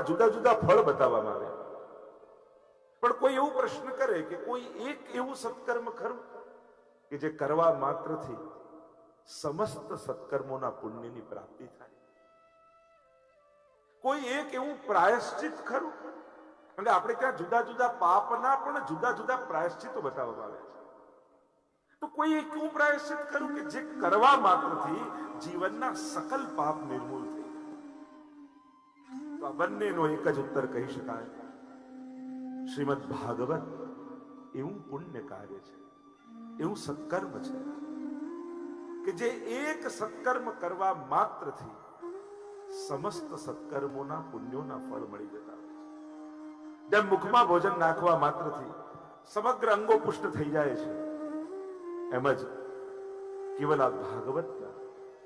સત્કર્મોના જુદા જુદા ફળ બતાવવામાં આવ્યા પણ કોઈ એવો પ્રશ્ન કરે કે કોઈ એક એવું સત્કર્મ ખરું? કે જે કરવા માત્રથી સમસ્ત સત્કર્મોના પુણ્યની પ્રાપ્તિ થાય. કોઈ એક એવું પ્રાયશ્ચિત ખરું? અને આપણે ત્યાં જુદા જુદા પાપના પણ જુદા જુદા પ્રાયશ્ચિતો બતાવવામાં આવ્યા છે. તો કોઈ એક એવું પ્રાયશ્ચિત ખરું કે જે કરવા માત્રથી જીવનના સકલ પાપ જાય તો આ બંનેનો એક જ ઉત્તર કહી શકાય. શ્રીમદ ભાગવત એવું પુણ્ય કાર્ય છે, એવું સત્કર્મ છે, કે જે એક સત્કર્મ કરવા માત્રથી સમસ્ત સત્કર્મોના પુણ્યોના ફળ મળી જતા જેમ મુખમાં ભોજન નાખવા માત્રથી સમગ્ર અંગો પુષ્ટ થઈ જાય છે, એમ જ કેવલ આ ભાગવતના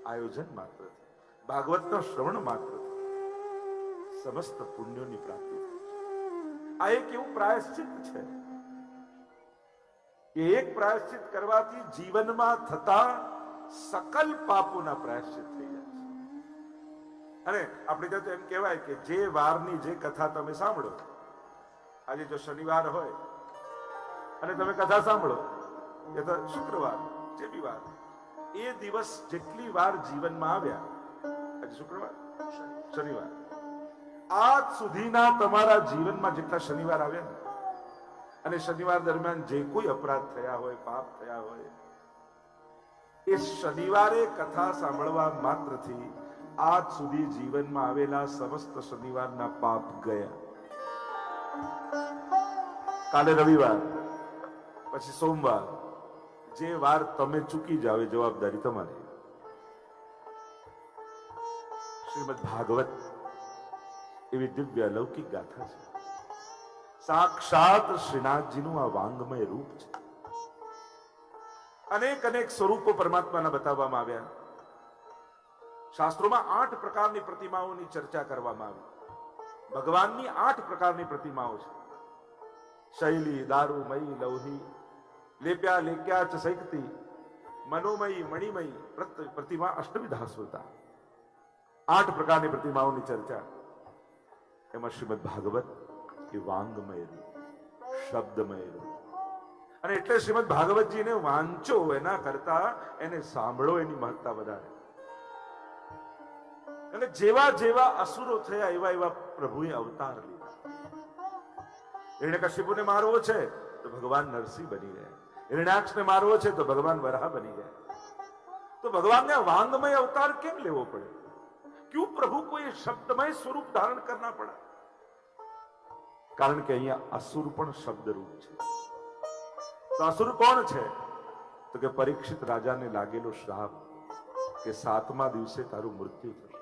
આયોજન માત્ર ભાગવતના શ્રવણ માત્રથી સમસ્ત પુણ્યોની પ્રાપ્તિ. આ એક એવું પ્રાયશ્ચિત છે. કે એક પ્રાયશ્ચિત કરવાથી જીવનમાં થતા સકલ પાપોના પ્રાયશ્ચિત થઈ જાય છે. અને આપણે ત્યાં તો એમ કહેવાય કે જે વારની જે કથા તમે સાંભળો, આજે જો શનિવાર હોય, અને તમે કથા સાંભળો, એ તો શુક્રવાર, જે બી વાર, એ દિવસ જેટલી વાર જીવનમાં આવ્યા, આજે શુક્રવાર, શનિવાર આજ સુધીના તમારા જીવનમાં જેટલા શનિવાર આવ્યા અને શનિવાર દરમિયાન જે કોઈ અપરાધ થયા હોય, પાપ થયા હોય, એ શનિવારે કથા સાંભળવા માત્રથી આજ સુધી જીવનમાં આવેલા સમસ્ત શનિવારના પાપ ગયા. કાલે રવિવાર, પછી સોમવાર, જે વાર તમે ચૂકી જાવે જવાબદારી તમારી. શ્રીમદ ભાગવત એવી દિવ્ય અલૌકિક ગાથા છે. સાક્ષાત શ્રીનાથજીનું આ વાંગમય રૂપ છે. અનેક અનેક સ્વરૂપો પરમાત્માના બતાવવામાં આવ્યા. શાસ્ત્રોમાં આઠ પ્રકારની પ્રતિમાઓની ચર્ચા કરવામાં આવી. ભગવાનની આઠ પ્રકારની પ્રતિમાઓ છે. શૈલી દારૂમયી લૌહી, લેપ્યા, લેક્યા ચ સૈકતી મનોમયી, મણિમયી પ્રતિમા અષ્ટવિધા સુતા આઠ પ્રકારની પ્રતિમાઓની ચર્ચા. એમાં શ્રીમદ ભાગવત એ વાંગમય રૂપ, શબ્દમય અને એટલે શ્રીમદ ભાગવતજીને વાંચો, એના કરતા એને સાંભળો, એની મહત્તા વધારે. અને જેવા જેવા અસુરો થયા, એવા એવા પ્રભુએ અવતાર લીધા. એને કશ્યપુને મારવો છે, તો ભગવાન નરસિંહ બની ગયા. હિરણાક્ષને મારવો છે, તો ભગવાન વરાહ બની ગયા. તો ભગવાનને વાંગમય અવતાર કેમ લેવો પડે? ક્યુ પ્રભુ કોઈ શબ્દમય સ્વરૂપ ધારણ કરના પડે? કારણ કે અહીંયા અસુર પણ શબ્દરૂપ છે. તો અસુર કોણ છે? તો કે પરીક્ષિત રાજાને લાગેલો શ્રાપ કે સાતમા દિવસે તારું મૃત્યુ થશે.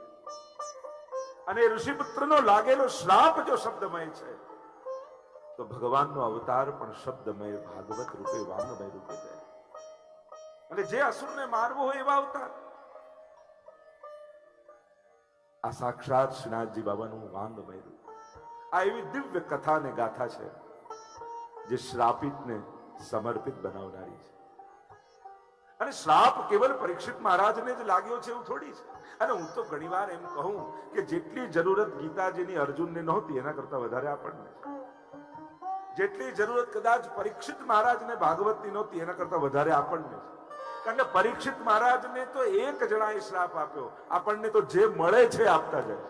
અને ઋષિપુત્રનો લાગેલો શ્રાપ જો શબ્દમય છે, તો ભગવાનનો અવતાર પણ શબ્દમય ભાગવત રૂપે વાંગમય રૂપે જાય. અને જે અસુરને મારવો હોય એવા અવતાર. આ સાક્ષાત શ્રીનાથજી બાબાનું વાંગમય રૂપ આ એવી દિવ્ય કથા અને ગાથા છે, જે શ્રાપિતને સમર્પિત બનાવનારી છે. અને શ્રાપ કેવલ પરીક્ષિત મહારાજને જ લાગ્યો છે એવું થોડી છે. અને હું તો ઘણીવાર એમ કહું કે જેટલી જરૂરત ગીતાજીની અર્જુનને નહોતી, એના કરતા વધારે આપણને. જેટલી જરૂરત કદાચ પરીક્ષિત મહારાજને ભાગવતની નહોતી, એના કરતા વધારે આપણને કારણ કે પરીક્ષિત મહારાજને તો એક જણાએ શ્રાપ આપ્યો. આપણને તો જે મળે છે આપતા જાય.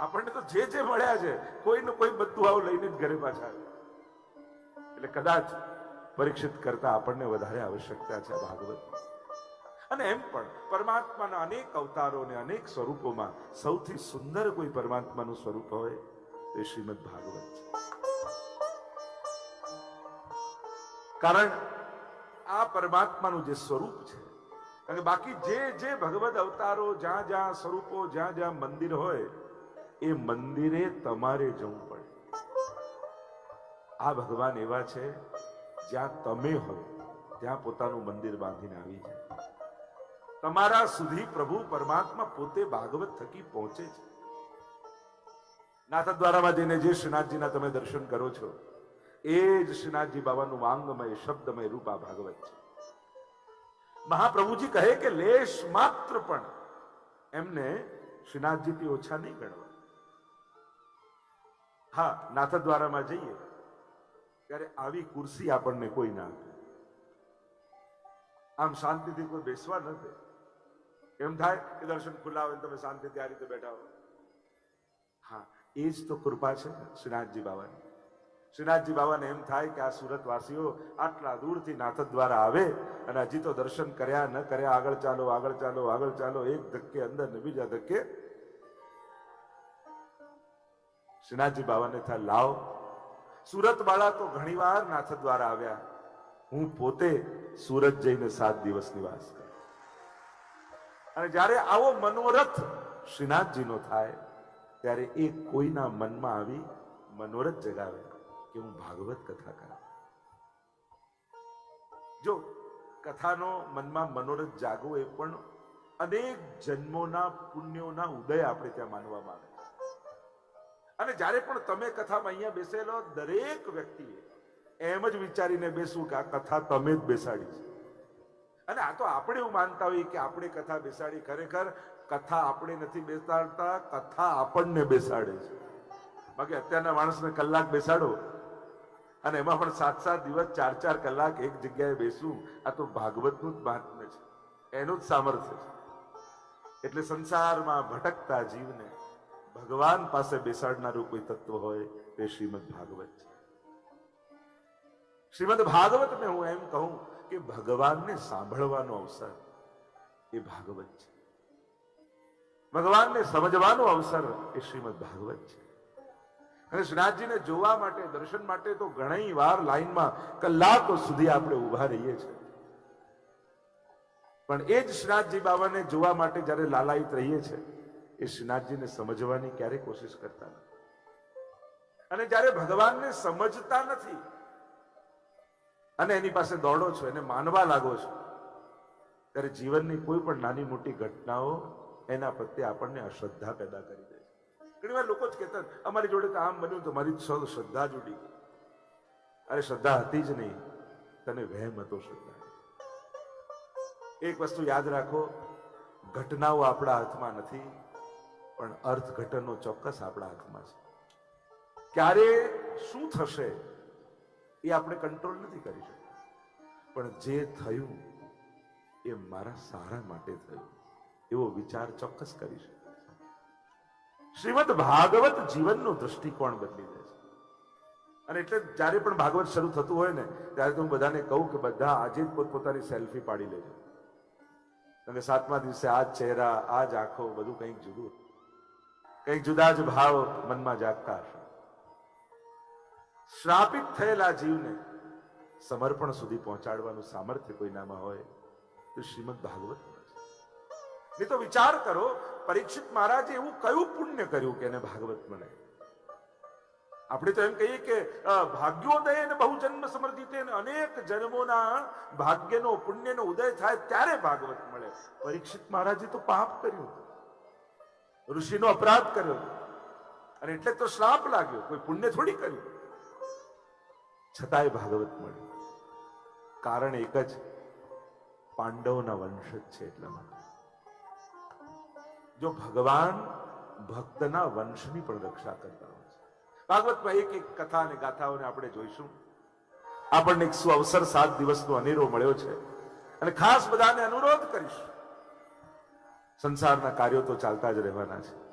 આપણને તો જે જે મળ્યા છે, કોઈને કોઈ બધું આવું લઈને જ ઘરે પાછા એટલે કદાચ પરીક્ષિત કરતા આપણને વધારે આવશ્યકતા છે ભાગવત. અને એમ પણ પરમાત્માના અનેક અવતારો અને અનેક સ્વરૂપોમાં સૌથી સુંદર કોઈ પરમાત્માનું સ્વરૂપ હોય, તે શ્રીમદ ભાગવત છે. કારણ આ પરમાત્માનું જે સ્વરૂપ છે, કારણ કે બાકી જે જે ભગવદ અવતારો, જ્યાં જ્યાં સ્વરૂપો, જ્યાં જ્યાં મંદિર હોય એ મંદિરે તમારે જવું પડે. આ ભગવાન એવા છે, જ્યાં તમે હોય ત્યાં પોતાનું મંદિર બાંધીને આવી જાય. તમારા સુધી પ્રભુ પરમાત્મા પોતે ભાગવત થકી પહોંચે છે. નાથદ્વારામાં જઈને જે શ્રીનાથજીના તમે દર્શન કરો છો, એ જ શ્રીનાથજી બાબાનું વાંગમય, શબ્દમય રૂપ આ ભાગવત છે. મહાપ્રભુજી કહે કે, લેશ માત્ર પણ. એમને શ્રીનાથજીથી ઓછા નહીં ગણવા. હા, નાથદ્વારામાં જઈએ. ત્યારે આવી ખુરશી આપણને કોઈ ના આમ શાંતિથી કોઈ બેસવા ન દે. એમ થાય કે દર્શન ખુલ્લા હોય તમે શાંતિથી આ રીતે બેઠા હો. હા, એ જ તો કૃપા છે શ્રીનાથજી બાબાની શ્રીનાથજી બાબાને એમ થાય કે આ સુરતવાસીઓ આટલા દૂરથી નાથ દ્વારા આવે અને હજી તો દર્શન કર્યા ન કર્યા, આગળ ચાલો આગળ ચાલો આગળ ચાલો, એક ધક્કે અંદર ને બીજા ધક્કે શ્રીનાથજી બાબાને થા, લાવ. સુરત વાળા તો ઘણીવાર નાથ દ્વારા આવ્યા. હું પોતે સુરત જઈને સાત દિવસ નિવાસ અને જ્યારે આવો મનોરથ શ્રીનાથજીનો થાય, ત્યારે એ કોઈના મનમાં આવી મનોરથ જગાવે કે હું ભાગવત કથા કરા. જો કથાનો મનમાં મનોરથ જાગવો એ પણ અનેક જન્મોના પુણ્યોના ઉદય આપણે ત્યાં માનવામાં આવે. અને જ્યારે પણ તમે કથામાં અહીંયા બેસેલો, દરેક વ્યક્તિએ એમ જ વિચારીને બેસવું કે આ કથા તમે જ બેસાડી છે. અને આ તો આપણે એવું માનતા હોઈએ કે આપણે કથા બેસાડી ખરેખર, કથા આપણે નથી બેસાડતા, કથા આપણને બેસાડે છે. બાકી અત્યારના માણસને કલાક બેસાડો, અને એમાં પણ સાત સાત દિવસ ચાર ચાર કલાક એક જગ્યાએ બેસવું, આ તો ભાગવતનું જ મહાત્મ્ય છે. એનું જ સામર્થ્ય છે. એટલે સંસારમાં ભટકતા જીવને ભગવાન પાસે બેસાડનારું કોઈ તત્વ હોય તે શ્રીમદ ભાગવત છે. શ્રીમદ ભાગવતને હું એમ કહું કે ભગવાનને સાંભળવાનો અવસર એ ભાગવત છે. ભગવાનને સમજવાનો અવસર એ શ્રીમદ ભાગવત છે. અને શ્રીનાથજીને જોવા માટે, દર્શન માટે તો ઘણી વાર લાઈનમાં કલાકો સુધી આપણે ઊભા રહીએ છીએ. પણ એ જ શ્રીનાથજી બાબાને જોવા માટે જ્યારે લાલાયિત રહીએ છીએ એ શ્રીનાથજીને સમજવાની ક્યારે કોશિશ કરતા નથી. અને જ્યારે ભગવાનને સમજતા નથી, અને એની પાસે દોડો છો, એને માનવા લાગો છો, ત્યારે જીવનની કોઈ પણ નાની મોટી ઘટનાઓ એના પ્રત્યે આપણને અશ્રદ્ધા પેદા કરી દે ઘણી વાર લોકો જ કહેતા અમારી જોડે તો આમ બન્યું તો મારી સૌ, શ્રદ્ધા જ ઉડી અરે શ્રદ્ધા હતી જ નહીં, તને વહેમ હતો શ્રદ્ધા. એક વસ્તુ યાદ રાખો, ઘટનાઓ આપણા હાથમાં નથી પણ અર્થઘટનો ચોક્કસ આપણા હાથમાં છે. ક્યારે શું થશે એ આપણે કંટ્રોલ નથી કરી શકતા. પણ જે થયું એ મારા સારા માટે થયું. એવો વિચાર ચોક્કસ કરી શકે શ્રીમદ ભાગવત જીવનનો દૃષ્ટિકોણ બદલી દે છે. અને એટલે જ્યારે પણ ભાગવત શરૂ થતું હોય ને, ત્યારે તો હું બધાને કહું કે બધા આજે જ પોતપોતાની સેલ્ફી પાડી લેજો. કારણ કે સાતમા દિવસે આ ચહેરા, આ જ આંખો, બધું કંઈક જુદું કંઈક જુદા જ ભાવ મનમાં જાગતા હશે. શ્રાપિત થયેલા જીવને સમર્પણ સુધી પહોંચાડવાનું સામર્થ્ય કોઈનામાં હોય તો શ્રીમદ ભાગવત નહીં તો વિચાર કરો, પરીક્ષિત મહારાજે એવું કયું પુણ્ય કર્યું કે એને ભાગવત મળે? આપણે તો એમ કહીએ કે ભાગ્યોદય અને બહુજન્મ સમર્થિત અનેક જન્મોના ભાગ્યનો પુણ્યનો ઉદય થાય ત્યારે ભાગવત મળે. પરીક્ષિત મહારાજે તો પાપ કર્યું. ઋષિનો અપરાધ કર્યો. અને એટલે તો શ્રાપ લાગ્યો. કોઈ પુણ્ય થોડી કર્યું. છતાંય ભાગવત મળ્યું. કારણ એક જ, પાંડવોના વંશ જ છે એટલા માટે. જો ભગવાન ભક્તના વંશની પણ રક્ષા કરતા હોય છે. ભાગવતમાં એક એક કથા અને ગાથાઓને આપણે જોઈશું. આપણને એક સુઅવસર સાત દિવસનો અનેરો મળ્યો છે. અને ખાસ બધાને અનુરોધ કરીશ. સંસારના કાર્યો તો ચાલતા જ રહેવાના છે.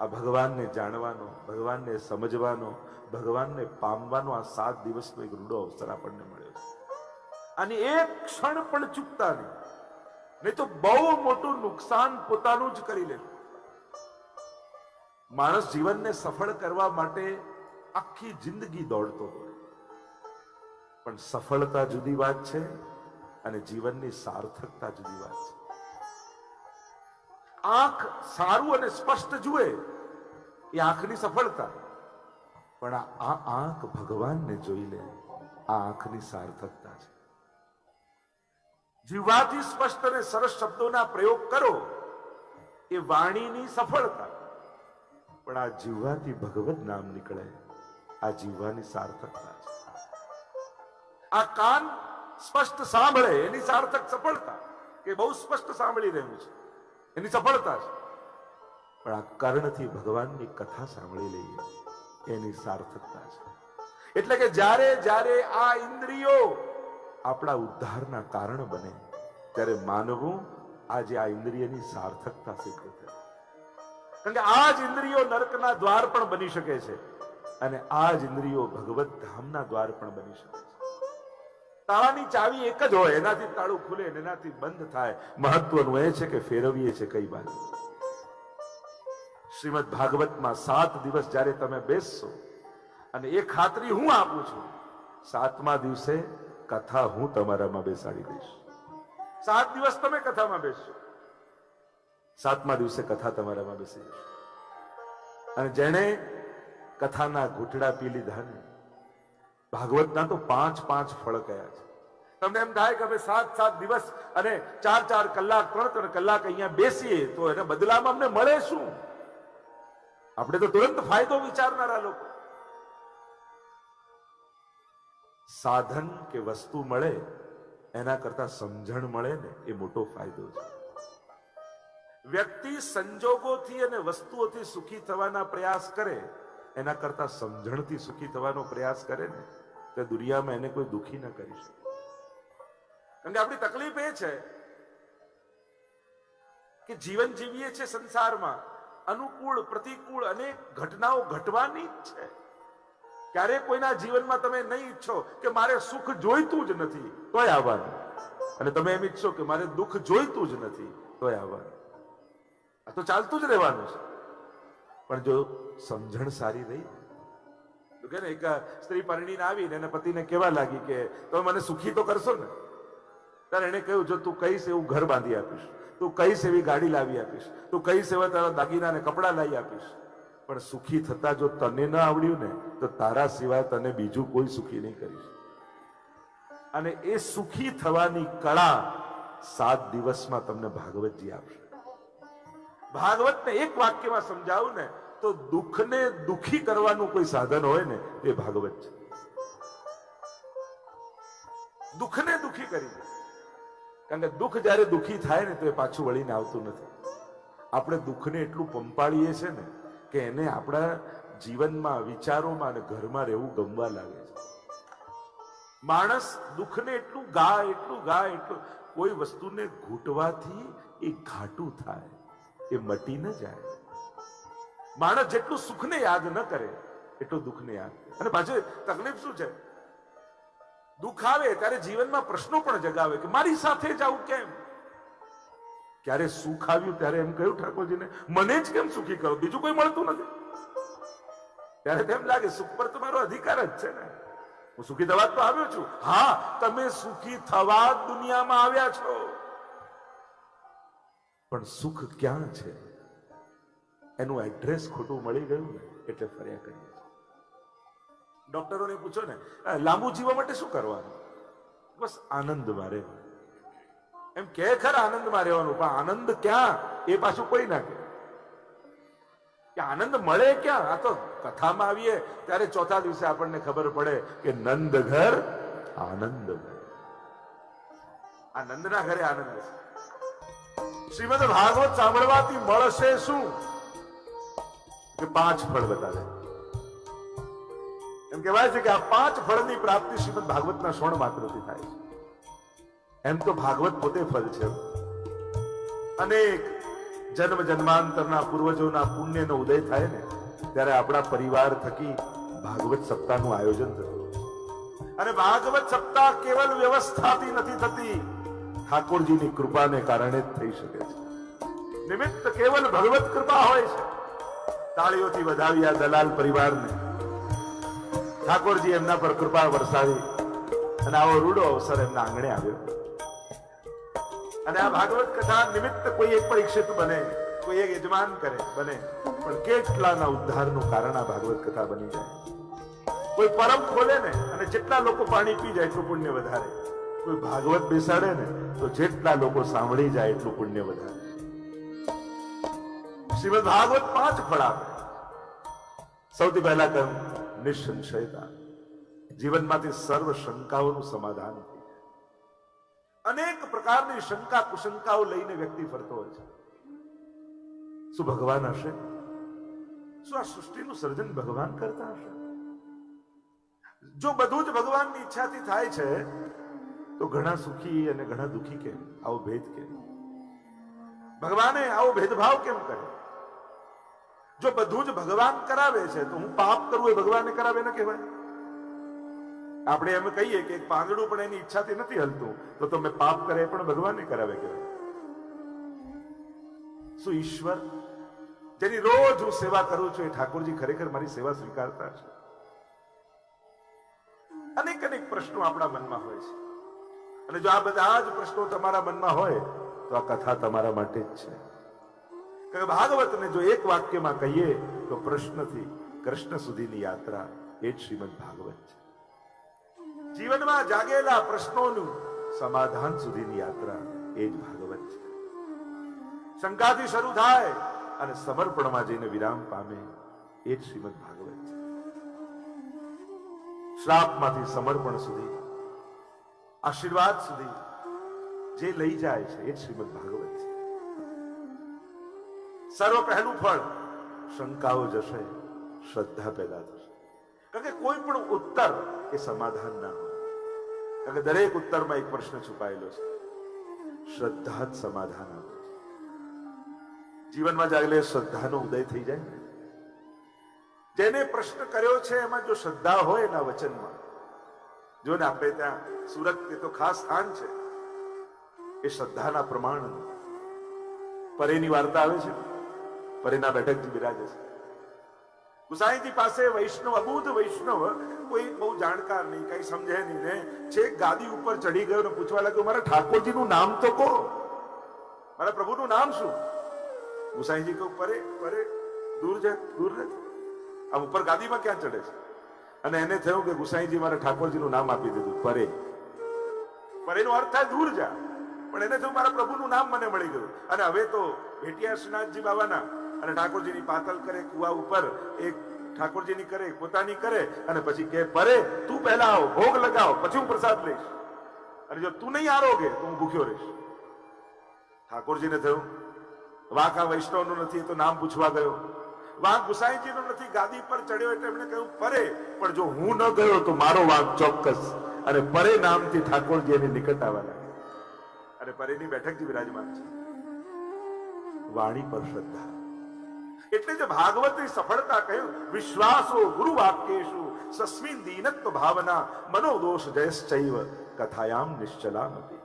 આ ભગવાનને જાણવાનો, ભગવાનને સમજવાનો, ભગવાનને પામવાનો આ સાત દિવસનો એક રૂડો અવસર આપણને મળ્યો છે. આની એક ક્ષણ પણ ચૂકતા નહીં. નહીં તો બહુ મોટું નુકસાન પોતાનું જ કરી લે માણસ જીવનને સફળ કરવા માટે આખી જિંદગી દોડતો હોય. પણ સફળતા જુદી વાત છે અને જીવનની સાર્થકતા જુદી વાત છે. આંખ સારું અને સ્પષ્ટ જુએ એ આંખની સફળતા. પણ આ આંખ ભગવાનને જોઈ લે, આ આંખની સાર્થકતા છે. જીવાથી સ્પષ્ટ અને સરસ શબ્દોના પ્રયોગ કરો, એ વાણીની સફળતા. પણ આ જીવવાથી ભગવત નામ નીકળે, આ જીવવાની સાર્થકતા છે. આ કાન સ્પષ્ટ સાંભળે, એની સાર્થક સફળતા, કે બહુ સ્પષ્ટ સાંભળી રહ્યું છે. એની સફળતા છે. પણ આ કર્ણથી ભગવાનની કથા સાંભળી લઈએ. એની સાર્થકતા છે. એટલે કે જ્યારે જ્યારે આ ઇન્દ્રિયો આપણા ઉદ્ધારના કારણ બને, ત્યારે માનવું આજે આ ઇન્દ્રિયની સાર્થકતા સિદ્ધ થાય કારણ કે આ જ ઇન્દ્રિયો નરકના દ્વાર પણ બની શકે છે. અને આ જ ઇન્દ્રિયો ભગવત ધામના દ્વાર પણ બની શકે છે. તાળાની ચાવી એક જ હોય, એનાથી તાળું ખુલે એનાથી બંધ થાય. મહત્વનું એ છે કે ફેરવીએ છે કઈ બાજુ. શ્રીમદ ભાગવતમાં સાત દિવસ જ્યારે તમે બેસશો, અને એ ખાતરી હું આપું છું, સાતમા દિવસે કથા હું તમારામાં બેસાડી દઈશ. સાત દિવસ તમે કથામાં બેસશો. સાતમા દિવસે કથા તમારામાં બેસી જશે. અને જેણે કથાના ઘૂંટડા પી લીધા ને ભાગવતના તો પાંચ પાંચ ફળ કયા છે. તમને એમ થાય કે અમે સાત સાત દિવસ અને ચાર ચાર કલાક, ત્રણ ત્રણ કલાક અહીંયા બેસીએ તો એને બદલામાં અમને મળે શું? આપણે તો તુરંત ફાયદો વિચારનારા લોકો. સાધન કે વસ્તુ મળે, એના કરતા સમજણ મળે ને એ મોટો ફાયદો છે. વ્યક્તિ સંજોગોથી અને વસ્તુઓથી સુખી થવાના પ્રયાસ કરે, એના કરતા સમજણથી સુખી થવાનો પ્રયાસ કરે ને તો દુનિયામાં એને કોઈ દુખી ન કરી શકે. કારણ કે આપણી તકલીફ એ છે કે જીવન જીવીએ છે સંસારમાં, અનુકૂળ, પ્રતિકૂળ, અનેક ઘટનાઓ ઘટવાની જ છે. ક્યારેક કોઈના જીવનમાં તમે નહીં ઈચ્છો કે મારે સુખ જોઈતું જ નથી, તોય આવવાનું. અને તમે એમ ઈચ્છો કે મારે દુઃખ જોઈતું જ નથી, તોય આવવાનું. આ તો ચાલતું જ રહેવાનું છે. પણ જો સમજણ સારી રહી તો કે એક સ્ત્રી પરણીને આવીને એના પતિને કેવા લાગી કે, તમે મને સુખી તો કરશો ને? ત્યારે એને કહ્યું, જો તું કહીશ એવું ઘર બાંધી આપીશ, તું કહીશ એવી ગાડી લાવી આપીશ, તું કહીશ એવા તારા દાગીના ને કપડા લાવી આપીશ, પણ સુખી થતા જો તને ન આવડ્યું ને, તો તારા સિવાય તને બીજું કોઈ સુખી નહીં કરીશ. અને એ સુખી થવાની કળા સાત દિવસમાં તમને ભાગવતજી આપશે. ભાગવતને એક વાક્યમાં સમજાવું ને તો દુઃખને દુઃખી કરવાનું કોઈ સાધન હોય ને, એ ભાગવત છે. દુઃખને દુઃખી કરી કારણ કે દુઃખ જ્યારે દુઃખી થાય ને, તો એ પાછું વળીને આવતું નથી. આપણે દુઃખને એટલું પંપાળીએ છે ને, કે એને આપણા જીવનમાં, વિચારોમાં અને ઘરમાં રહેવું ગમવા લાગે છે. માણસ દુઃખને એટલું ગા એટલું ગા એટલું, કોઈ વસ્તુને ઘૂંટવાથી એ ઘાટું થાય, એ મટી ન જાય. માણસ જેટલું સુખને યાદ ન કરે, એટલું દુઃખને યાદ અને પાછું તકલીફ શું છે? દુઃખ આવે ત્યારે જીવનમાં પ્રશ્નો પણ જગાવે કે મારી સાથે જ આવું કેમ? ક્યારે સુખ આવ્યું ત્યારે એમ કહ્યું ઠાકોરજીને, મને જ કેમ સુખી કરો? બીજું કોઈ મળતું નથી. ત્યારે તેમ લાગે, સુખ પર તો મારો અધિકાર જ છે ને. હું સુખી થવા તો આવ્યો છું. હા, તમે સુખી થવા દુનિયામાં આવ્યા છો. પણ સુખ ક્યાં છે? એનું એડ્રેસ ખોટું મળી ગયું ને, એટલે ફર્યા કરીએ ડોક્ટરોને પૂછો ને લાંબુ જીવવા માટે શું કરવાનું? બસ આનંદમાં રહેવાનું એમ કે ખરા આનંદમાં રહેવાનું, પણ આનંદ ક્યાં? એ પાછું કોઈ ના કે આનંદ મળે ક્યાં? આ તો કથામાં આવીએ, ત્યારે ચોથા દિવસે આપણને ખબર પડે કે નંદ ઘર આનંદ. આ નંદના ઘરે આનંદ છે. શ્રીમદ ભાગવત સાંભળવાથી મળશે શું? કે પાંચ ફળ બતાવે એમ કહેવાય છે કે આ પાંચ ફળની પ્રાપ્તિ શ્રીમદ ભાગવતના શ્રવણ માત્રથી થાય છે. એમ તો ભાગવત પોતે ફળ છે. અનેક જન્મ જન્માંતરના પૂર્વજોના પુણ્યનો ઉદય થાય ને, ત્યારે આપણા પરિવાર થકી ભાગવત સપ્તાહનું આયોજન થયું અને ભાગવત સપ્તાહ કેવલ વ્યવસ્થાથી નથી થતી, ઠાકોરજીની કૃપાને કારણે જ થઈ શકે છે. નિમિત્ત કેવલ ભગવત કૃપા હોય છે. તાળીઓથી વધાવી આ દલાલ પરિવારને. ઠાકોરજી એમના પર કૃપા વરસાવી અને આવો રૂડો અવસર એમના આંગણે આવ્યો. અને આ ભાગવત કથા નિમિત્ત કોઈ એક પરીક્ષિત બને, કોઈ એક યજમાન કરે, બને. પણ કેટલાના ઉદ્ધારનું કારણ આ ભાગવત કથા બની જાય. કોઈ પરમ ખોલે ને અને જેટલા લોકો પાણી પી જાય એટલું પુણ્ય વધારે. કોઈ ભાગવત બેસાડે ને તો જેટલા લોકો સાંભળી જાય એટલું પુણ્ય વધારે. શ્રીમદ ભાગવત પાંચ ફળ આપે. સૌથી પહેલા કહ્યું નિસંશયતા જીવનમાંથી સર્વ શંકાઓનું સમાધાન થઈ જાય. અનેક પ્રકારની શંકા કુશંકાઓ લઈને વ્યક્તિ ફરતો હોય છે. શું ભગવાન હશે? શું આ સૃષ્ટિનું સર્જન ભગવાન કરતા હશે? જો બધું જ ભગવાનની ઈચ્છાથી થાય છે, તો ઘણા સુખી અને ઘણા દુખી કેમ? આવો ભેદ કેમ? ભગવાને આવો ભેદભાવ કેમ કરે જો બધું જ ભગવાન કરાવે છે, તો હું પાપ કરું એ ભગવાનને કરાવે ન કહેવાય. આપણે એમ કહીએ કે એક પાંદડું પણ એની ઈચ્છાથી નથી હલતું, તો તમે પાપ કરે પણ ભગવાનને કરાવે કહેવાય. શું ઈશ્વર, જેની રોજ હું સેવા કરું છું એ ઠાકોરજી ખરેખર મારી સેવા સ્વીકારતા છે? અનેક અનેક પ્રશ્નો આપણા મનમાં હોય છે. અને જો આ બધા જ પ્રશ્નો તમારા મનમાં હોય, તો આ કથા તમારા માટે જ છે. કે ભાગવતને જો એક વાક્યમાં કહીએ, તો પ્રશ્નથી કૃષ્ણ સુધીની યાત્રા એ જ શ્રીમદ ભાગવત છે. જીવનમાં જાગેલા પ્રશ્નોનું સમાધાન સુધીની યાત્રા એ જ ભાગવત છે. શંકાથી શરૂ થાય અને સમર્પણમાં જઈને વિરામ પામે એ જ શ્રીમદ ભાગવત છે. શ્રાપમાંથી સમર્પણ સુધી, આશીર્વાદ સુધી જે લઈ જાય છે એ જ શ્રીમદ ભાગવત છે. સર્વ પહેલું ફળ. શંકાઓ જશે, શ્રદ્ધા પેદા થશે. કારણ કે કોઈ પણ ઉત્તર એ સમાધાન ના હોય. કારણ કે દરેક ઉત્તરમાં એક પ્રશ્ન છુપાયેલો છે. શ્રદ્ધા જ સમાધાન આપે છે. જીવનમાં જાગલે શ્રદ્ધાનો ઉદય થઈ જાય. જેને પ્રશ્ન કર્યો છે, એમાં જો શ્રદ્ધા હોય એના વચનમાં. જો ને આપણે ત્યાં સુરત એ તો ખાસ સ્થાન છે. એ શ્રદ્ધાના પ્રમાણ પરેની વાર્તા આવે છે. પરેના બેઠકજી બિરાજે છે. ગુસાઈજી પાસે વૈષ્ણવ, અબૂધ વૈષ્ણવ, કોઈ બહુ જાણકાર નહીં, કઈ સમજે નહીં ને છેક ગાદી ઉપર ચડી ગયો ને પૂછવા લાગ્યો, મારા ઠાકોરજીનું નામ તો કહો. મારા પ્રભુનું નામ શું? ગુસાઈજી કહું, પરે પરે, દૂર જાય દૂર રહે આમ ઉપર ગાદીમાં ક્યાં ચડે છે? અને એને થયું કે ગુસાઈજી મારા ઠાકોરજીનું નામ આપી દીધું, પરે. પરેનો અર્થ થાય દૂર જા. પણ એને થયું, મારા પ્રભુનું નામ મને મળી ગયું. અને હવે તો ભેટિયા શ્રીનાથજી બાબાના અને ઠાકોરજીની પાતલ કરે, કુવા ઉપર એક ઠાકોરજીની કરે, પોતાની કરે અને પછી કે, પરે, તું પહેલા આવ, ભોગ લગાવ, પછી હું પ્રસાદ લઈશ. અને જો તું નહીં આરોગે, તો હું ભૂખ્યો રહીશ. ઠાકોરજીને થયું. વાંક આ વૈષ્ણવનું નથી તો નામ પૂછવા ગયો. વાંક ગુસાઈજીનો નથી, ગાદી પર ચડ્યો એટલે એમણે કહ્યું, પરે, પણ જો હું ન ગયો, તો મારો વાંક ચોક્કસ. અને પરે નામથી ઠાકોરજી એની નિકટ આવવા લાગ્યા. અને પરેની બેઠક બેઠકજી વિરાજમાન છે. વાણી પર શ્રદ્ધા. એટલે જ ભાગવતની સફળતા કહ્યું, વિશ્વાસો ગુરુ વાક્યેશુ સસ્મિન દીનત્વ ભાવના, મનોદોષ જયશ્ચૈવ, કથાયામ નિશ્ચલામતી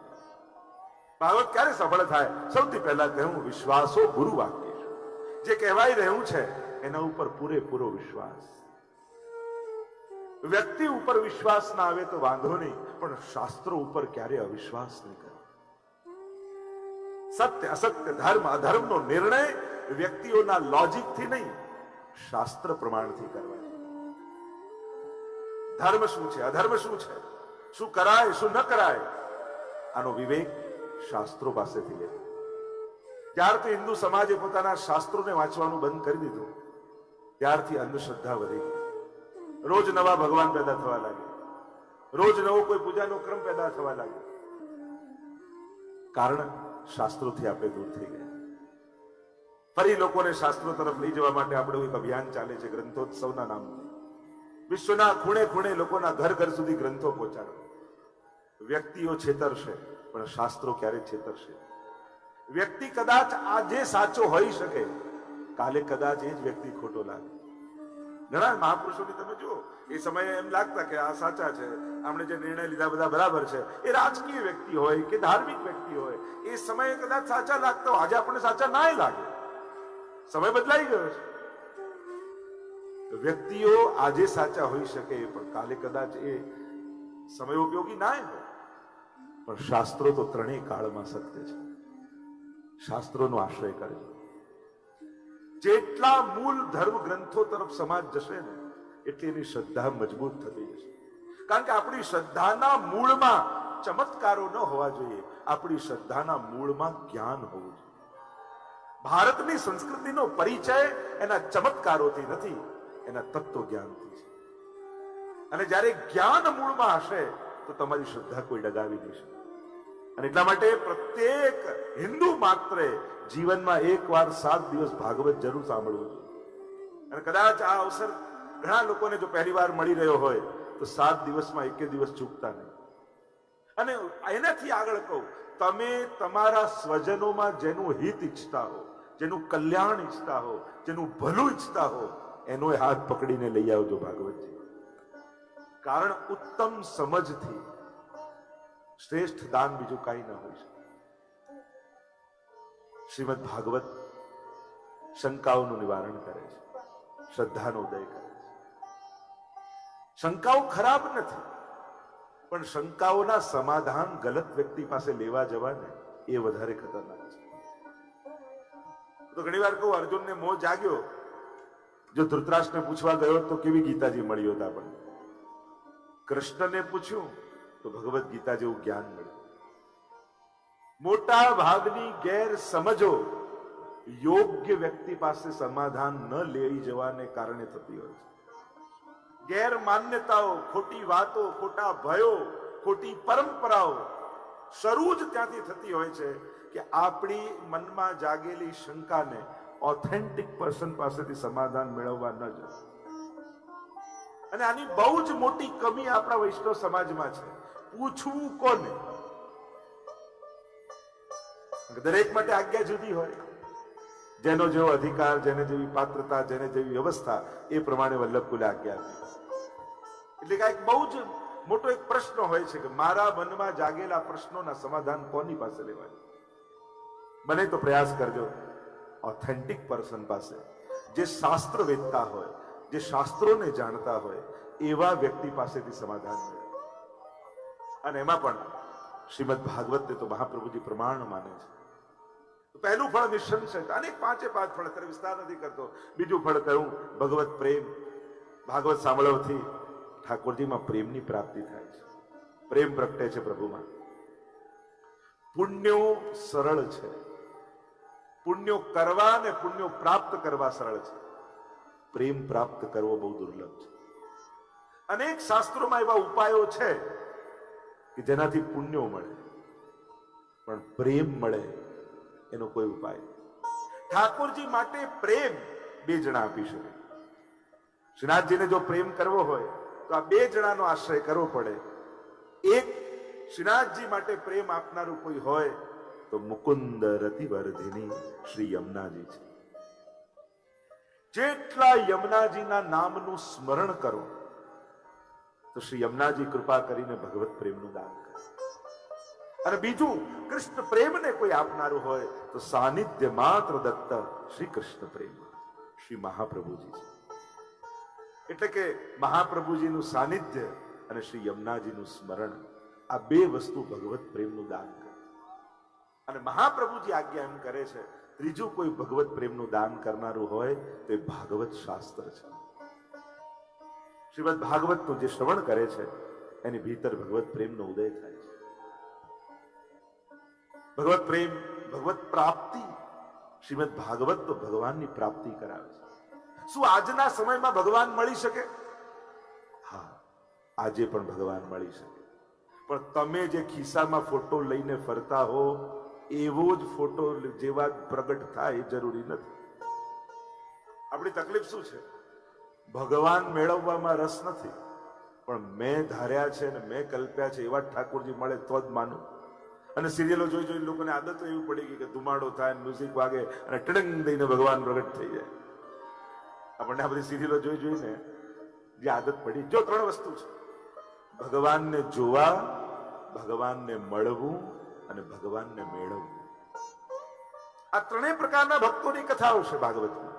ભાગવત ક્યારે સફળ થાય? સૌથી પહેલા કહ્યું, વિશ્વાસો ગુરુ વાક્યેશુ જે કહેવાય રહ્યું છે, એના ઉપર પૂરેપૂરો વિશ્વાસ. વ્યક્તિ ઉપર વિશ્વાસ ના આવે તો વાંધો નહીં, પણ શાસ્ત્રો ઉપર ક્યારે અવિશ્વાસ નહીં કરો? સત્ય, અસત્ય, ધર્મ, અધર્મનો નિર્ણય વ્યક્તિઓના લોજિકથી નહીં, શાસ્ત્ર પ્રમાણથી કરવા. ધર્મ શું છે? અધર્મ શું છે? શું કરાય, શું ન કરાય? આનો વિવેક શાસ્ત્રો પાસેથી લે. ત્યારથી હિન્દુ સમાજે પોતાના શાસ્ત્રોને વાંચવાનું બંધ કરી દીધું. ત્યારથી અંધશ્રદ્ધા વધી ગઈ. રોજ નવા ભગવાન પેદા થવા લાગ્યા. રોજ નવો કોઈ પૂજાનો ક્રમ પેદા થવા લાગ્યો. કારણ શાસ્ત્રોથી આપણે દૂર થઈ ગયા. ફરી લોકોને શાસ્ત્રો તરફ લઈ જવા માટે આપણું એક અભિયાન ચાલે છે ગ્રંથોત્સવના નામથી. વિશ્વના ખૂણે ખૂણે લોકોના ઘર ઘર સુધી ગ્રંથો પહોંચાડો. વ્યક્તિઓ છેતરશે, પણ શાસ્ત્રો ક્યારે છેતરશે? વ્યક્તિ કદાચ આજે સાચો હોઈ શકે, કાલે કદાચ એ જ વ્યક્તિ ખોટો લાગે. ઘણા મહાપુરુષોની તમે જુઓ, એ સમયે એમ લાગતા કે આ સાચા છે આપણે જે નિર્ણય લીધા બધા બરાબર છે, એ રાજકીય વ્યક્તિ હોય કે ધાર્મિક વ્યક્તિ હોય, એ સમયે કદાચ સાચા લાગતા આજે આપણને સાચા નાય લાગે. સમય બદલાઈ ગયો છે. વ્યક્તિઓ આજે સાચા હોઈ શકે પણ કાલે કદાચ એ સમય ઉપયોગી ના હોય. પણ શાસ્ત્રો તો ત્રણેય કાળમાં સત્ય છે. શાસ્ત્રોનો આશ્રય કરે જેટલા મૂળ ધર્મ ગ્રંથો તરફ સમાજ જશે ને, એટલી એની શ્રદ્ધા મજબૂત થતી જશે. કારણ કે આપણી શ્રદ્ધાના મૂળમાં ચમત્કારો ન હોવા જોઈએ, આપણી શ્રદ્ધાના મૂળમાં જ્ઞાન હોવું જોઈએ. ભારતની સંસ્કૃતિનો પરિચય એના ચમત્કારોથી નથી, એના તત્વ જ્ઞાનથી છે. અને જ્યારે જ્ઞાન મૂળમાં હશે, તો તમારી શ્રદ્ધા કોઈ ડગાવી દેશે અને એટલા માટે પ્રત્યેક હિન્દુ માત્રે જીવનમાં એક વાર સાત દિવસ ભાગવત જરૂર સાંભળવું અને કદાચ આ અવસર ઘણા લોકોને જો પહેલી વાર મળી રહ્યો હોય, તો સાત દિવસમાં એકે દિવસ ચૂકતા નહીં. અને એનાથી આગળ કહું, તમે તમારા સ્વજનોમાં જેનું હિત ઈચ્છતા હો જેનું કલ્યાણ ઈચ્છતા હો, જેનું ભલું ઈચ્છતા હો, એનો હાથ પકડીને લઈ આવજો ભાગવતજી. કારણ ઉત્તમ સમજથી શ્રેષ્ઠ દાન બીજું કાંઈ ના હોય શકે. શ્રીમદ ભાગવત શંકાઓનું નિવારણ કરે છે, શ્રદ્ધાનો ઉદય કરે છે. શંકાઓ ખરાબ નથી, પણ શંકાઓના સમાધાન ગલત વ્યક્તિ પાસે લેવા જવાને એ વધારે ખતરનાક છે. તો ઘણી વાર કહું, અર્જુનને મોહ જાગ્યો. જો ધૃતરાષ્ટ્રને પૂછવા ગયો તો કેવી ગીતાજી મળી હોત આપણને? કૃષ્ણને પૂછ્યું તો ભગવદ્ ગીતા જેવું જ્ઞાન મળ્યું. મોટા ભાગની ગેરસમજો યોગ્ય વ્યક્તિ પાસે સમાધાન ન લઈ જવાને કારણે થતી હોય છે. ગેરમાન્યતાઓ, ખોટી વાતો, ખોટા ભયો, ખોટી પરંપરાઓ શરૂ જ ત્યાંથી થતી હોય છે. કે આપણી મનમાં જાગેલી શંકાને ઓથેન્ટિક પર્સન પાસેથી સમાધાન મેળવવા ન જશે અને આની બહુ જ મોટી કમી આપણા વૈષ્ણવ સમાજમાં છે. પૂછવું કોને? દરેક માટે આજ્ઞા જુદી હોય. જેનો જેવો અધિકાર, જેને જેવી પાત્રતા, જેને જેવી વ્યવસ્થા, એ પ્રમાણે વલ્લભકુલે આજ્ઞા આપી. એટલે કાંઈક બહુ જ મોટો એક પ્રશ્ન હોય છે કે મારા મનમાં જાગેલા પ્રશ્નોના સમાધાન કોની પાસે લેવાય? બને તો પ્રયાસ કરજો. ઓથેન્ટિક પર્સન પાસે. જે શાસ્ત્ર વેચતા હોય, જે શાસ્ત્રોને જાણતા હોય, એવા વ્યક્તિ પાસેથી સમાધાન મળે. અને એમાં પણ શ્રીમદ ભાગવતને તો મહાપ્રભુજી પ્રમાણ માને છે. પહેલું ફળ મિશન છે. અનેક પાંચે પાંચ ફળ, અત્યારે વિસ્તાર નથી કરતો. બીજું ફળ કહ્યું ભગવત પ્રેમ. ભાગવત સાંભળવાથી ઠાકોરજીમાં પ્રેમની પ્રાપ્તિ થાય છે. પ્રેમ પ્રગટે છે પ્રભુમાં. પુણ્યો સરળ છે. પુણ્યો કરવા અને પુણ્યો પ્રાપ્ત કરવા સરળ છે. પ્રેમ પ્રાપ્ત કરવો બહુ દુર્લભ છે. અનેક શાસ્ત્રોમાં એવા ઉપાયો છે કે જેનાથી પુણ્યો મળે. પણ પ્રેમ મળે એનો કોઈ ઉપાય. ઠાકોરજી માટે પ્રેમ બે જણા આપી શકે. શ્રીનાથજીને જો પ્રેમ કરવો હોય, તો આ બે જણાનો આશ્રય કરવો પડે. એક શ્રીનાથજી માટે પ્રેમ આપનારું કોઈ હોય તો મુકુંદ રતિવર્ધિની શ્રી યમુનાજી છે જેટલા યમુનાજીના નામનું સ્મરણ કરો, તો શ્રી યમુનાજી કૃપા કરીને ભગવત પ્રેમનું દાન કરે અને બીજું, કૃષ્ણ પ્રેમને કોઈ આપનારું હોય, તો સાનિધ્ય માત્ર દત્ત શ્રી કૃષ્ણ પ્રેમ. શ્રી મહાપ્રભુજી છે એટલે કે મહાપ્રભુજીનું સાનિધ્ય અને શ્રી યમુનાજીનું સ્મરણ, આ બે વસ્તુ ભગવત પ્રેમનું દાન કરે. અને મહાપ્રભુજી આજ્ઞા એમ કરે છે, ત્રીજું કોઈ ભગવત પ્રેમનું દાન કરનારું હોય તો એ ભાગવત શાસ્ત્ર છે. શ્રીમદ ભાગવતનું જે શ્રવણ કરે છે, એની ભીતર ભગવત પ્રેમનો ઉદય થાય છે. ભગવત પ્રેમ, ભગવત પ્રાપ્તિ, શ્રીમદ ભાગવત તો ભગવાનની પ્રાપ્તિ કરાવે છે. શું આજના સમયમાં ભગવાન મળી શકે? હા, આજે પણ ભગવાન મળી શકે. પણ તમે જે ખિસ્સામાં ફોટો લઈને ફરતા હો એવો જ ફોટો જેવા પ્રગટ થાય જરૂરી નથી. આપણી તકલીફ શું છે? ભગવાન મેળવવામાં રસ નથી, પણ મેં ધાર્યા છે અને મેં કલ્પ્યા છે એવા જ ઠાકોરજી મળે તો જ માનું. અને સિરિયલો જોઈ જોઈ લોકોને આદત એવી પડી ગઈ કે ધુમાડો થાય મ્યુઝિક વાગે અને ટડંગ દઈને ભગવાન પ્રગટ થઈ જાય. આપણને આ બધી સિરિયલો જોઈ જોઈને જે આદત પડી. જો ત્રણ વસ્તુ છે. ભગવાનને જોવા, ભગવાનને મળવું અને ભગવાનને મેળવવું. આ ત્રણેય પ્રકારના ભક્તોની કથાઓ છે ભાગવતમાં.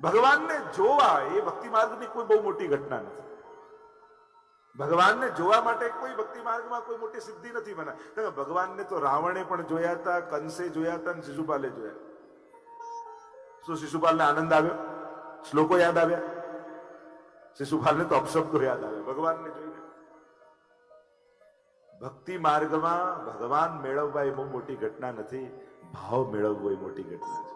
ભગવાનને જોવા એ ભક્તિ માર્ગની કોઈ બહુ મોટી ઘટના નથી. ભગવાનને જોવા માટે કોઈ ભક્તિ માર્ગમાં કોઈ મોટી સિદ્ધિ નથી બના ભગવાનને તો રાવણે પણ જોયા હતા, કંસે જોયા હતા અને શિશુપાલે જોયા. શું શિશુપાલને આનંદ આવ્યો? શ્લોકો યાદ આવ્યા? શિશુપાલને તો અપશબ્દો યાદ આવ્યા. ભગવાનને જોઈને ભક્તિ માર્ગમાં ભગવાન મેળવવા એ બહુ મોટી ઘટના નથી, ભાવ મેળવવો એ મોટી ઘટના છે.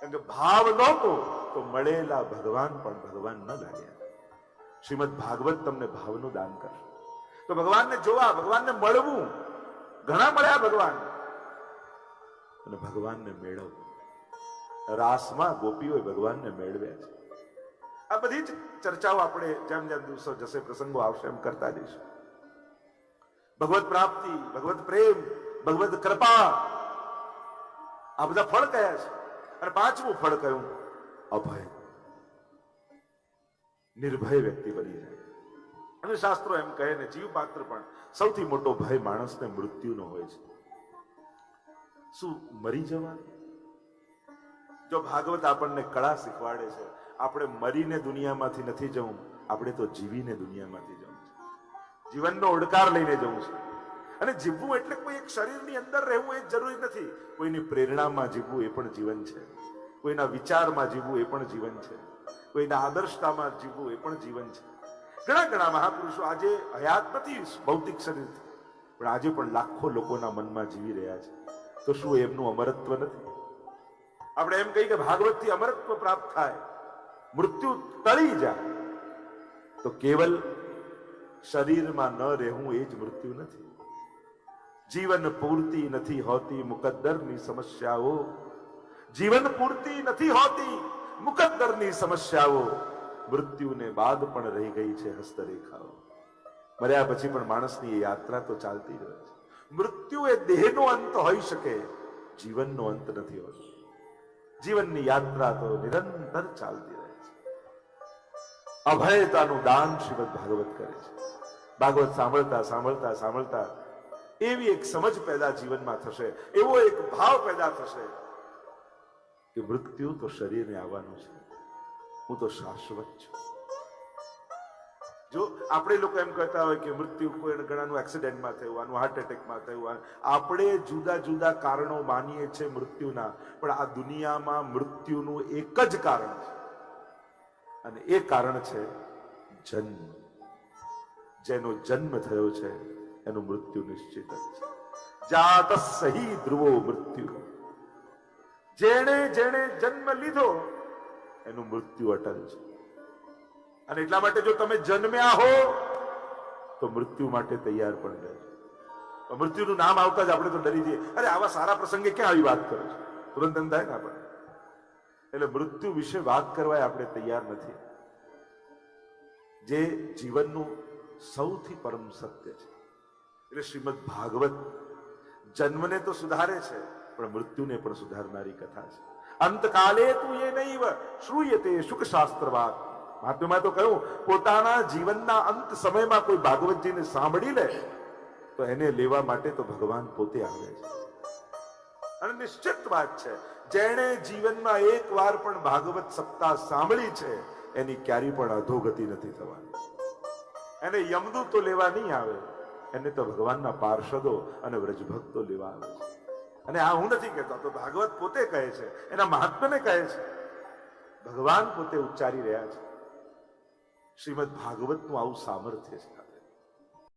કારણ કે ભાવ નહોતો તો મળેલા ભગવાન પણ ભગવાન ન લાગ્યા. શ્રીમદ ભાગવત તમને ભાવનું દાન કરશે તો ભગવાનને જોવા, ભગવાનને મળવું, ઘણા મળ્યા ભગવાન. અને ભગવાનને મેળવવું. રાસમાં ગોપીઓએ ભગવાનને મેળવ્યા છે. આ બધી જ ચર્ચાઓ આપણે જેમ જેમ દિવસો જશે, પ્રસંગો આવશે એમ કરતા જઈશું. ભગવત પ્રાપ્તિ, ભગવત પ્રેમ, ભગવત કૃપા. આ બધા ફળ કયા છે? અને પાંચમું ફળ કયું? અભય. નિર્ભય વ્યક્તિ બની જાય. અને શાસ્ત્રો એમ કહે ને જીવ પાત્ર પણ સૌથી મોટો ભય માણસને મૃત્યુનો હોય છે. શું મરી જવાનું? જો ભાગવત આપણને કળા શીખવાડે છે, આપણે મરીને દુનિયામાંથી નથી જવું, આપણે તો જીવીને દુનિયામાંથી જવું જીવનનો ઓડકાર લઈને જવું છે. અને જીવવું એટલે કોઈ એક શરીરની અંદર રહેવું એ જરૂરી નથી. કોઈની પ્રેરણામાં જીવવું એ પણ જીવન છે. કોઈના વિચારમાં જીવવું એ પણ જીવન છે. કોઈના આદર્શતામાં જીવવું એ પણ જીવન છે. ઘણા ઘણા મહાપુરુષો આજે હયાત નથી, ભૌતિક શરીરથી પણ આજે પણ લાખો લોકોના મનમાં જીવી રહ્યા છે. તો શું એમનું અમરત્વ નથી? આપણે એમ કહીએ કે ભાગવતથી અમરત્વ પ્રાપ્ત થાય. મૃત્યુ ટળી જાય. તો કેવલ શરીરમાં ન રહેવું એ જ મૃત્યુ નથી. જીવન પૂર્તિ નથી હોતી મુકદ્દરની સમસ્યાઓ. જીવન પૂર્તિ નથી હોતી મુકદ્દરની સમસ્યાઓ. મૃત્યુને બાદ પણ રહી ગઈ છે હસ્તરેખાઓ. મર્યા પછી પણ માણસની યાત્રા તો ચાલતી રહે છે. મૃત્યુ એ દેહનો અંત હોઈ શકે, જીવનનો અંત નથી હોતો. જીવનની યાત્રા તો નિરંતર ચાલતી રહે છે. અભયતાનું દાન શ્રીમદ ભાગવત કરે છે. ભાગવત સાંભળતા સાંભળતા સાંભળતા એવી એક સમજ પેદા જીવનમાં થશે, એવો એક ભાવ પેદા થશે કે મૃત્યુ તો શરીરને આવવાનું છે. હું તો શાશ્વત છું. જો આપણે લોકો એમ કહેતા હોય કે મૃત્યુ કોઈ ઘણાનું એક્સિડન્ટમાં થયું, આનું હાર્ટ એટેકમાં થયું આપણે જુદા જુદા કારણો માનીએ છીએ મૃત્યુના, પણ આ દુનિયામાં મૃત્યુનું એક જ કારણ છે. અને એ કારણ છે જન્મ. જેનો જન્મ થયો છે, એનું મૃત્યુ નિશ્ચિત છે. જાત સહી ધ્રુવો મૃત્યુ. જેણે જેણે જન્મ લીધો, એનું મૃત્યુ અટલ છે. અને એટલા માટે જો તમે જન્મ્યા હો, તો મૃત્યુ માટે તૈયાર પણ રહેજો. મૃત્યુનું નામ આવતા જ આપણે તો ડરી જઈએ. અરે, આવા સારા પ્રસંગે ક્યાં આવી વાત કરો છો? તુરંત એમ થાય ને આપણે એટલે મૃત્યુ વિશે વાત કરવા આપણે તૈયાર નથી. જે જીવનનું સૌથી પરમ સત્ય છે. એટલે શ્રીમદ ભાગવત જન્મને તો સુધારે છે, પણ મૃત્યુને પણ સુધારનારી કથા છે. અંતકાલે તું એ નૈવ શ્રૂયતે સુખ શાસ્ત્ર વાત મહાત્મ્યમાં તો કહ્યું, પોતાના જીવનના અંત સમયમાં કોઈ ભાગવતજીને સાંભળી લે, તો એને લેવા માટે તો ભગવાન પોતે આવે છે. અને નિશ્ચિત વાત છે, જેણે જીવનમાં એક વાર પણ ભાગવત સપ્તાહ સાંભળી છે, એની ક્યારેય પણ અધોગતિ નથી થવાની. એને યમદૂતો લેવા નહીં આવે. એને તો ભગવાનના પાર્ષદો અને વ્રજભક્તો લેવા આવે છે. અને આ હું નથી કહેતો, તો ભાગવત પોતે કહે છે, એના મહાત્માને કહે છે. ભગવાન પોતે ઉચ્ચારી રહ્યા છે. શ્રીમદ ભાગવતનું આવું સામર્થ્ય છે.